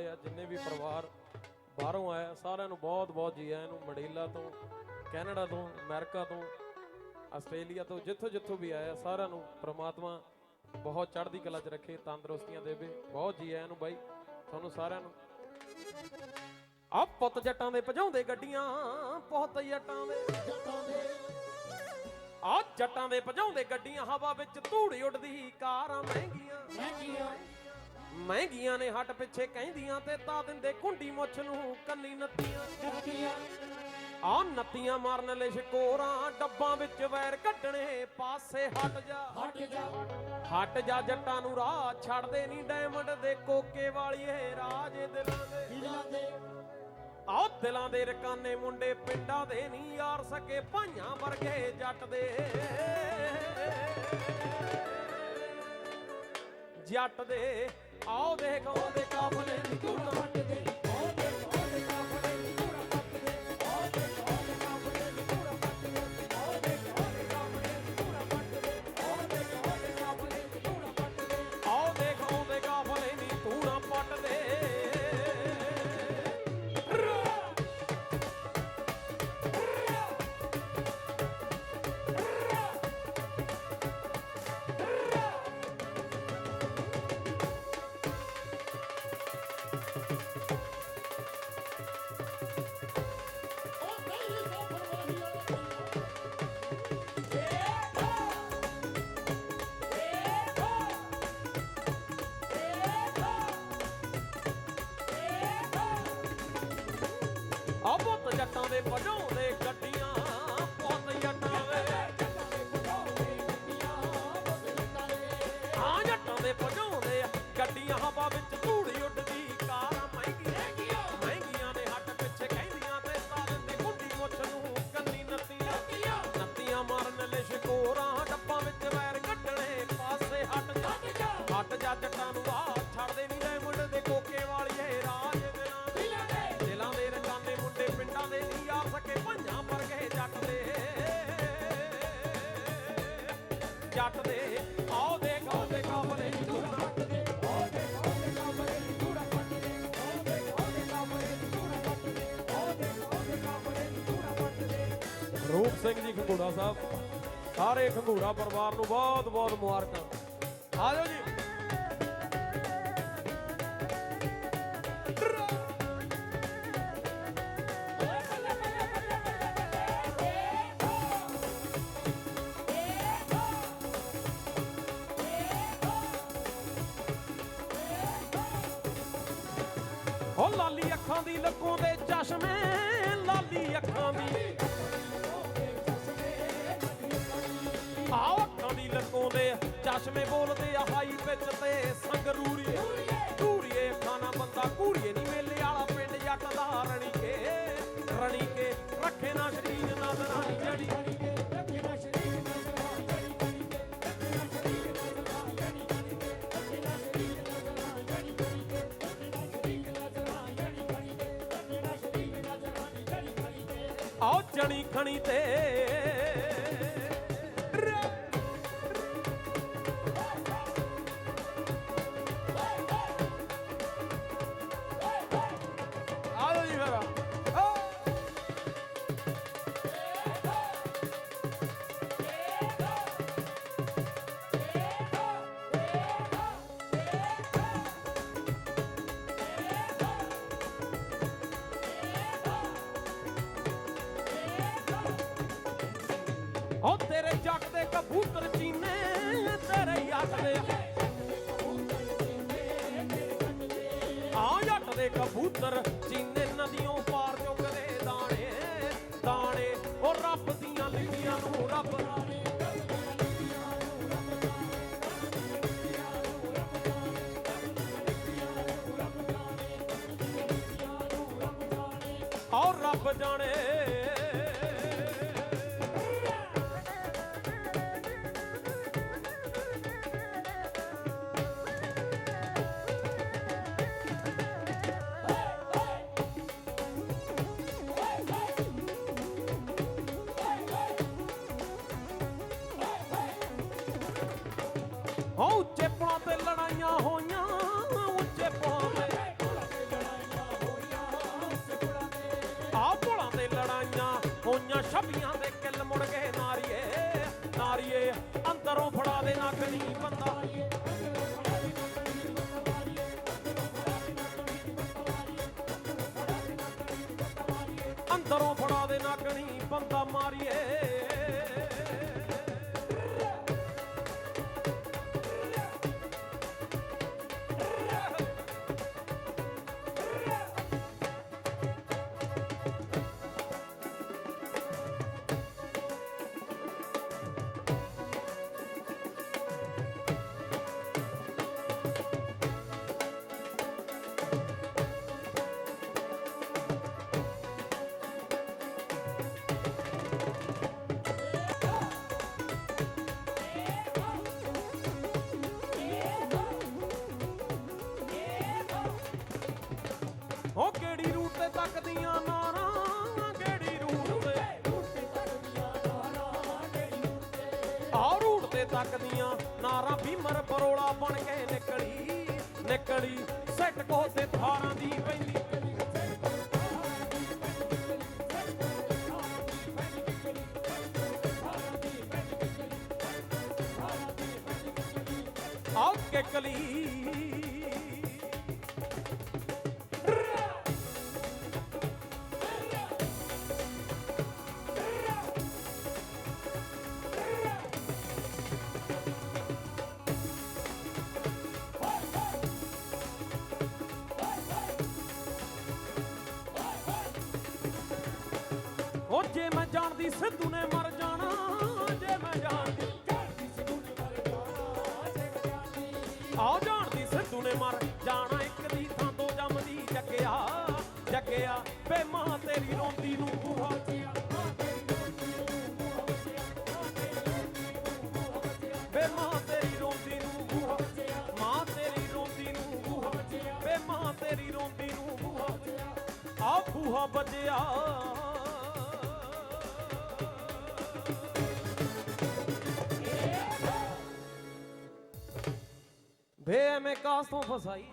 ਆਏ ਆ, ਜਿੰਨੇ ਵੀ ਪਰਿਵਾਰ ਬਾਹਰੋਂ ਆਇਆ ਸਾਰਿਆਂ ਨੂੰ ਬਹੁਤ ਬਹੁਤ ਜੀ ਆਇਆਂ ਨੂੰ, ਮੜੀਲਾ ਤੋਂ, ਕੈਨੇਡਾ ਤੋਂ, ਅਮਰੀਕਾ ਤੋਂ, ਆਸਟ੍ਰੇਲੀਆ ਤੋਂ, ਜਿੱਥੋਂ ਜਿੱਥੋਂ ਵੀ ਆਇਆ ਸਾਰਿਆਂ ਨੂੰ ਪ੍ਰਮਾਤਮਾ ਬਹੁਤ ਚੜ੍ਹਦੀ ਕਲਾ 'ਚ ਰੱਖੇ, ਤੰਦਰੁਸਤੀਆਂ ਦੇਵੇ। ਬਹੁਤ ਜੀ ਆਇਆਂ ਨੂੰ ਬਾਈ, ਤੁਹਾਨੂੰ ਸਾਰਿਆਂ ਨੂੰ। ਆ ਪੁੱਤ ਜੱਟਾਂ ਦੇ ਭਜਾਉਂਦੇ ਗੱਡੀਆਂ, ਪੁੱਤ ਜੱਟਾਂ ਦੇ ਆ ਜੱਟਾਂ ਦੇ ਭਜਾਉਂਦੇ ਗੱਡੀਆਂ, ਹਵਾ ਵਿੱਚ ਧੂੜ ਉੱਡਦੀ, ਕਾਰਾਂ ਮਹਿੰਗੀਆਂ। ਮਹਿੰਗੀਆਂ। ਨੇ ਹੱਟ ਪਿੱਛੇ ਕਹਿੰਦੀਆਂ ਤੇ ਤਾਂ ਦਿੰਦੇ ਕੁੰਡੀ ਮੁੱਛ ਨੂੰ ਕੰਨੀ ਨੱਤੀਆਂ। ਆ ਨੱਤੀਆਂ ਮਾਰਨ ਲੈ ਸ਼ਕੋਰਾਂ ਡੱਬਾਂ ਵਿੱਚ ਵੈਰ ਕੱਢਣੇ ਪਾਸੇ ਹਟ ਜਾ। ਹਟ ਜਾ। ਹਟ ਜਾ ਜੱਟਾਂ ਨੂੰ ਰਾਹ ਛੱਡਦੇ ਨਹੀਂ ਡਾਇਮੰਡ ਦੇ ਕੋਕੇ ਵਾਲੀਏ ਰਾਜੇ ਦਿਲਾਂ ਦੇ। ਦਿਲਾਂ ਦੇ। ਆਹ ਦਿਲਾਂ ਦੇ ਰਕਾਨੇ ਮੁੰਡੇ ਪਿੰਡਾਂ ਦੇ ਨਹੀਂ ਯਾਰ ਸਕੇ ਭਾਈਆਂ ਵਰਗੇ ਜੱਟ ਦੇ। ਜੱਟ ਦੇ ਆਓ ਦੇਖ ਆਉਂਦੇ ਕਾਫਲੇ ਦੀ ਧੂੜ ਹਟ ਜੱਟਾਂ ਦੇ ਗੱਡੀਆਂ ਪੁੱਤ ਜੱਟਾਂ ਦੇ ਆ ਜੱਟਾਂ ਦੇ ਵਜਾਉਂਦੇ ਗੱਡੀਆਂ ਹਵਾ ਵਿੱਚ ਧੂੜੀ ਉੱਡਦੀ ਕਾਰਾਂ ਮਹਿੰਗੀਆਂ ਮਹਿੰਗੀਆਂ ਨੇ ਹੱਟ ਪਿੱਛੇ ਕਹਿੰਦੀਆਂ ਤੇ ਤਾਂ ਦੀ ਕੁੰਡੀ ਮੁੱਛ ਨੂੰ ਕੰਨੀ ਨੱਤੀਆਂ ਨੱਤੀਆਂ ਮਾਰਨ ਲੈ ਸ਼ਕੋਰਾਂ ਡੱਬਾਂ ਵਿੱਚ ਵੈਰ ਕੱਢਣੇ ਪਾਸੇ ਹਟ ਜਾ ਹਟ ਜਾ ਜੱਟਾਂ ਨੂੰ ਜੱਟ ਦੇ। ਆਓ ਦੇਖ ਆਉਂਦੇ ਕਾਫਲੇ ਦੀ। ਧੂੜਾ ਰੂਪ ਸਿੰਘ ਜੀ ਖੰਗੂੜਾ ਸਾਹਿਬ, ਸਾਰੇ ਖੰਗੂੜਾ ਪਰਿਵਾਰ ਨੂੰ ਬਹੁਤ ਬਹੁਤ ਮੁਬਾਰਕਾਂ। ਆ ਜਾਓ ਜੀ। ਦੀ ਲੱਕੋਂ ਦੇ ਚਸ਼ਮੇ, ਲਾਲੀ ਅੱਖਾਂ ਦੀ। ਆਓ ਅੱਖਾਂ ਦੀ ਲੱਕੋਂ ਦੇ ਚਸ਼ਮੇ ਬੋਲਦੇ ਆ ਹਾਈ ਵਿੱਚ ਤੇ ਸੰਗਰੂਰੀਏ। ਧੂਰੀਏ ਖਾਣਾ ਬੰਦਾ, ਘੂਰੀਏ ਨਹੀਂ ਮੇਲੇ ਵਾਲਾ ਪਿੰਡ ਜੱਟ ਦਾ ਰਣੀ ਕੇ ਰਣੀ ਕੇ ਰੱਖੇ ਨਾ ਸ਼ਰੀਰ ਨਾ ਦੀ ਆਓ ਜਣੀ ਖਣੀ ਤੇ। ਕਬੂਤਰ ਚੀਨੇ ਨਦੀਆਂ ਪਾਰ ਚੁੱਕਦੇ ਦਾਣੇ ਦਾਣੇ। ਉਹ ਰੱਬ ਦੀਆਂ ਲਿਖੀਆਂ ਨੂੰ ਰੱਬ ਔਰ ਰੱਬ ਜਾਣੇ। ਹੋ ਉੱਚੇ ਪੁਲਾਂ ਤੇ ਲੜਾਈਆਂ ਹੋਈਆਂ, ਉੱਚੇ ਪੁਲਾਂ ਤੇ ਆ ਪੁਲਾਂ ਤੇ ਲੜਾਈਆਂ ਹੋਈਆਂ, ਛਬੀਆਂ ਦੇ ਕਿੱਲ ਮੁੜ ਗਏ ਨਾਰੀਏ ਨਾਰੀਏ, ਅੰਦਰੋਂ ਸਕਦੀਆਂ ਤੇ ਤੱਕਦੀਆਂ ਭੀਮਰ ਪਰੋਲਾ ਬਣ ਕੇ ਨਿਕਲੀ। ਨਿਕਲੀ ਸੈੱਟ ਕੋ ਤੇ ਥਾਰਾਂ ਦੀ ਪੈਂਦੀ ਆਉ ਕਿਕਲੀ ਉਹ ਜੇ ਮੈਂ ਜਾਣਦੀ ਸਿੱਧੂ ਨੇ ਮਰ ਜਾਣਾ, ਜੇ ਮੈਂ ਜਾਣਦੀ ਆ ਜਾਣਦੀ ਸਿੱਧੂ ਨੇ ਮਰ ਜਾਣਾ, ਇੱਕ ਦੀ ਥਾਂ ਤੋਂ ਜੰਮਦੀ ਜੱਗਿਆ ਜੱਗਿਆ ਬੇ ਮਾਂ ਤੇਰੀ ਰੋਂਦੀ ਨੂੰ ਬੂਹਾ ਬੇ ਮਾਂ ਤੇਰੀ ਰੋਂਦੀ ਨੂੰ ਬੂਹਾ ਮਾਂ ਤੇਰੀ ਰੋਂਦੀ ਨੂੰ ਬੂਹਾ ਬੇ ਮਾਂ ਤੇਰੀ ਰੋਂਦੀ ਨੂੰ ਬੂਹਾ ਆ ਬੂਹਾ ਵੱਜਿਆ। ਵੇ ਐਵੇਂ ਕਾਸ ਤੋਂ ਫਸਾਈ।